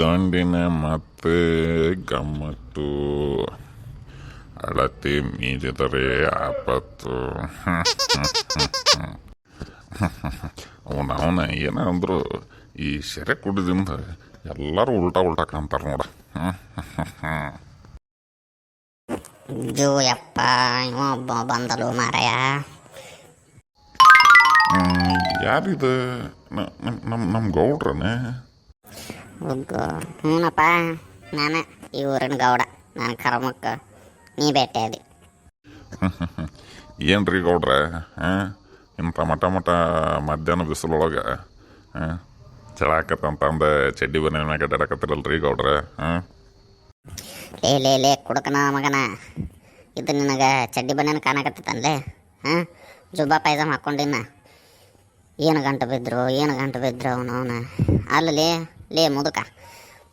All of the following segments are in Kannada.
ಗಂಡಿನ ಮತ್ತೆ ಗಮ್ಮತ್ತು. ಅಳತೆ ಮೀರಿದರೆ ಆಪತ್ತು. ಅವನ ಅವನ ಏನ ಅಂದ್ರು ಈ ಸೆರೆ ಕುಡಿದಿಂದ ಎಲ್ಲರೂ ಉಲ್ಟಾ ಉಲ್ಟಾ ಕಾಣ್ತಾರ ನೋಡ. ಜೋ ಯಪ್ಪ ಇವ ಒಬ್ಬ ಬಂದಲು ಮಾರಾಯ. ಯಾರಿದು? ನಮ್ಮ ನಮ್ಮ ಗೌಡ್ರನೇ. ಉಗ್ಗು ಹ್ಞೂನಪ್ಪ ನಾನು ಈ ಊರಿನ ಗೌಡ ನಾನು ಕರ್ಮಕ್ಕ ನೀ ಭೇಟಿಯಾದಿ ಏನ್ರಿ ಗೌಡ್ರ ಹಾಂ? ಇಂಥ ಮಠ ಮಠ ಮಧ್ಯಾಹ್ನ ಬಿಸಿಲೊಳಗೆ ಹಾಂ? ಚಳಾಕತ್ತಂತಂದ ಚಡ್ಡಿ ಬನ್ನಿ ಮ್ಯಾಗ ಅಡ್ಡಾಡಕತ್ತಿರಲ್ರಿ ಗೌಡ್ರೆ ಹಾಂ? ಲೇ ಲೇ ಲೇ ಕುಡಕನ ಮಗನ. ಇದು ನಿನಗೆ ಚಡ್ಡಿ ಬನ್ನೇನು ಕಾಣಕತ್ತಿತ್ತನ್ಲೇ ಹಾಂ? ಜುಬ್ಬಾ ಪೈಜಾಮ ಹಾಕ್ಕೊಂಡಿನ ಏನು ಗಂಟು ಬಿದ್ದರು ಏನು ಗಂಟು ಬಿದ್ರು ಅವನು ಅವನು. ಅಲ್ಲಲೇ ಲೇ ಮುದುಕ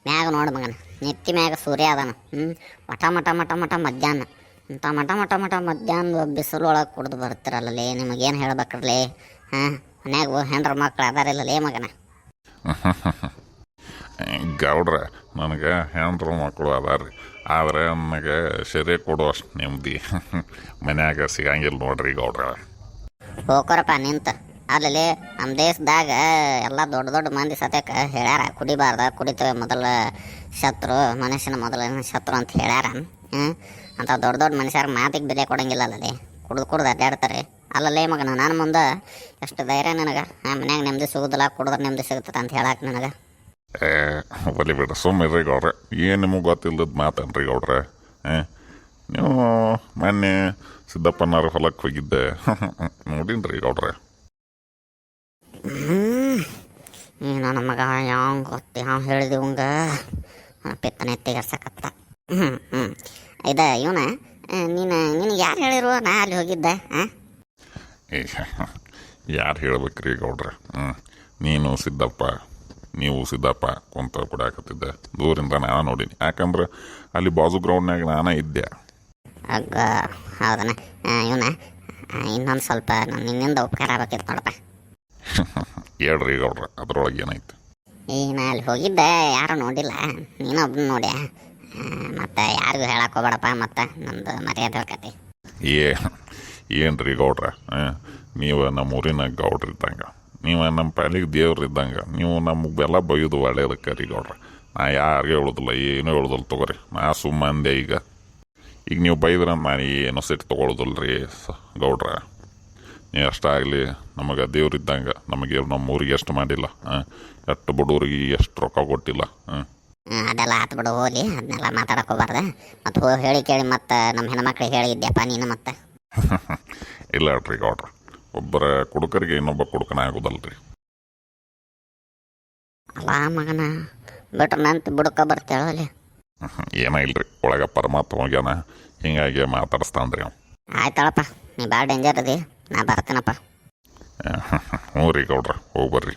ಮ್ಯಾಗ ನೋಡು ಮಗನ ನೆತ್ತಿ ಮ್ಯಾಗ ಸೂರ್ಯ ಅದಾನ ಹ್ಞೂ ಮಠ ಮಠ ಮಠ ಮಠ ಮಧ್ಯಾಹ್ನ. ಇಂಥ ಮಠ ಮಠ ಮಠ ಮಧ್ಯಾಹ್ನ ಬಿಸಿಲೊಳಗೆ ಕುಡ್ದು ಬರ್ತಿರಲ್ಲಲೇ ನಿಮಗೇನು ಹೇಳ್ಬೇಕ್ರಲೇ ಹಾಂ? ಮನ್ಯಾಗ ಹೆಂಡ್ರ ಮಕ್ಳು ಅದಾರಿಲ್ಲ ಲೇ ಮಗನ. ಗೌಡ್ರ ನನಗೆ ಹೆಂಡ್ರ ಮಕ್ಕಳು ಅದಾರಿ ಆದರೆ ನನಗೆ ಶರೀರ ಕೊಡುವಷ್ಟು ನೆಮ್ಮದಿ. ಮನ್ಯಾಗ ಸಿಗಂಗಿಲ್ಲ ನೋಡ್ರಿ ಗೌಡ್ರ. ಹೋಕರಪ್ಪ ನಿಂತ. ಅಲ್ಲಿ ನಮ್ಮ ದೇಶದಾಗ ಎಲ್ಲ ದೊಡ್ಡ ದೊಡ್ಡ ಮಂದಿ ಸತ್ಯಕ್ಕೆ ಹೇಳ್ಯಾರ, ಕುಡಿಬಾರ್ದ, ಕುಡಿತೇವೆ ಮೊದಲ ಶತ್ರು, ಮನುಷ್ಯನ ಮೊದಲನೇ ಶತ್ರು ಅಂತ ಹೇಳ್ಯಾರ. ಅಂತ ದೊಡ್ಡ ದೊಡ್ಡ ಮನುಷ್ಯರ ಮಾತಿಗೆ ಬೆಲೆ ಕೊಡಂಗಿಲ್ಲ ಅಲ್ಲಲ್ಲಿ. ಕುಡ್ದು ಕುಡ್ದು ಅಡ್ಡಾಡ್ತಾರೆ. ಅಲ್ಲಲ್ಲೇ ಮಗನ, ನಾನು ಮುಂದೆ ಎಷ್ಟು ಧೈರ್ಯ ನನಗೆ? ಆ ಮನ್ಯಾಗ ನೆಮ್ಮದಿ ಸಿಗುದಿಲ್ಲ, ಕುಡಿದ್ರೆ ನೆಮ್ಮದಿ ಸಿಗುತ್ತದೆ ಅಂತ ಹೇಳಕ್ಕೆ ನನಗೆ? ಏ, ಬಲಿ ಬಿಡ್ರಿ ಸುಮ್ಮನೆ ಗೌಡ್ರೆ. ಏನು ನಿಮಗೆ ಗೊತ್ತಿಲ್ಲದ ಮಾತನ್ರಿ ಗೌಡ್ರೆ? ಹಾಂ ನೀವು ಮೊನ್ನೆ ಸಿದ್ದಪ್ಪನವ್ರ ಹೊಲಕ್ಕೆ ಹೋಗಿದ್ದೆ. ನೋಡಿನ್ರಿ ಗೌಡ್ರೆ. ಈ ನನ್ನ ಮಗ ಯಾವ ಗೊತ್ತು ಯಾವ ಹೇಳಿದೆ ಇವಂಗ ಪಿತ್ತನೆ ತೆಗರ್ಸಕತ್ತ ಹ್ಞೂ ಹ್ಞೂ ಇದ ಇವನ ನೀನು ನಿನಗೆ ಯಾರು ಹೇಳಿರು? ನಾ ಅಲ್ಲಿ ಹೋಗಿದ್ದೆ ಹಾಂ ಯಾರು ಹೇಳ್ಬೇಕ್ರಿ ಗೌಡ್ರ? ಹ್ಞೂ ನೀನು ಸಿದ್ದಪ್ಪ ನೀವು ಸಿದ್ದಪ್ಪ ಕುಂತ ಕುಡಿಯಾಕತ್ತಿದ್ದೆ. ದೂರಿಂದ ನಾನು ನೋಡೀನಿ. ಯಾಕಂದ್ರೆ ಅಲ್ಲಿ ಬಾಜು ಗ್ರೌಂಡ್ನಾಗ ನಾನೇ ಇದ್ದೆ. ಅಗ್ಗ ಹೌದನ? ಇವನ ಇನ್ನೊಂದು ಸ್ವಲ್ಪ ನಾನು ನಿನ್ನಿಂದ ಉಪಕಾರ ಆಗಬೇಕಿತ್ತು ನೋಡಪ್ಪ. ಹೇಳ್ರಿ ಗೌಡ್ರ ಅದ್ರೊಳಗೆ ಏನಾಯ್ತು? ಈಗ ನಾ ಅಲ್ಲಿ ಹೋಗಿದ್ದೆ ಯಾರು ನೋಡಿಲ್ಲ. ನೀನು ಒಬ್ಬನ ನೋಡ್ಯಾ? ಮತ್ತೆ ಯಾರಿಗೂ ಹೇಳಕ್ಕೆ ಹೋಗ್ಬೇಡಪ್ಪ ಮತ್ತೆ ನಮ್ದು ಮರ್ಯಾದೆ ಹೇಳ್ಕತಿ ಏ ಏನ್ರಿ ಗೌಡ್ರ? ನೀವು ನಮ್ಮ ಊರಿನ ಗೌಡ್ರ ಇದ್ದಂಗೆ ನೀವು ನಮ್ಮ ಪಾಲಿಗೆ ದೇವ್ರು ಇದ್ದಂಗೆ ನೀವು ನಮಗೆಲ್ಲ ಬೈದು ಒಳ್ಳೆಯದಕ್ಕೆ ರೀ ಗೌಡ್ರ. ನಾ ಯಾರಿಗೂ ಹೇಳೋದಿಲ್ಲ ಏನೂ ಹೇಳೋದಿಲ್ಲ ತಗೋರಿ. ನಾ ಸುಮ್ಮ ಅಂದೆ ಈಗ. ಈಗ ನೀವು ಬೈದ್ರೆ ನಾನು ಏನು ಸಿಟ್ಟು ತೊಗೊಳೋದಿಲ್ಲ ರೀ ಸ ಗೌಡ್ರ. ನೀವು ಅಷ್ಟಾಗಲಿ ನಮಗೆ ದೇವ್ರು ಇದ್ದಂಗೆ ನಮಗೆ ನಮ್ಮ ಊರಿಗೆ ಎಷ್ಟು ಮಾಡಿಲ್ಲ ಹಾಂ ಎಷ್ಟು ಬಡವ್ರಿಗೆ ಎಷ್ಟು ರೊಕ್ಕ ಕೊಟ್ಟಿಲ್ಲ ಹಾಂ ಅದೆಲ್ಲ ಆತು ಬಿಡು ಹೋಗ್ಲಿ ಅದನ್ನೆಲ್ಲ ಮಾತಾಡಕ್ಕೆ ಹೋಗ್ಬಾರ್ದು. ಮತ್ತು ಹೋಗಿ ಹೇಳಿ ಕೇಳಿ ಮತ್ತು ನಮ್ಮ ಹೆಣ್ಮಕ್ಳಿಗೆ ಹೇಳಿದ್ಯಪ್ಪ ನೀನು ಮತ್ತೆ? ಇಲ್ಲ ಹೇಳ್ರಿ ಗೌಡ್ರ ಒಬ್ಬರ ಕುಡುಕರಿಗೆ ಇನ್ನೊಬ್ಬ ಕುಡುಕನ ಆಗೋದಲ್ಲ ರೀ ಅಲ್ಲ ಮಗನ ಬಿಟ್ರೆ ನಂತ ಬುಡಕ ಬರ್ತೇಳ ಅಲ್ಲಿ? ಏನ ಇಲ್ರಿ ಒಳಗೆ ಪರಮಾತ್ಮ ಹೋಗ್ಯಾನ ಹಿಂಗಾಗಿ ಮಾತಾಡಿಸ್ತಾನ್ರಿ ಅವ್ನು. ಆಯ್ತಳಪ್ಪ ನೀ ಭಾಳ ಡೇಂಜರ್ ಅದಿ. ನಾ ಬರ್ತೇನಪ್ಪ. ಹ್ಞೂ ರೀ ಗೌಡ್ರ ಹೋಗಿ ಬರ್ರಿ.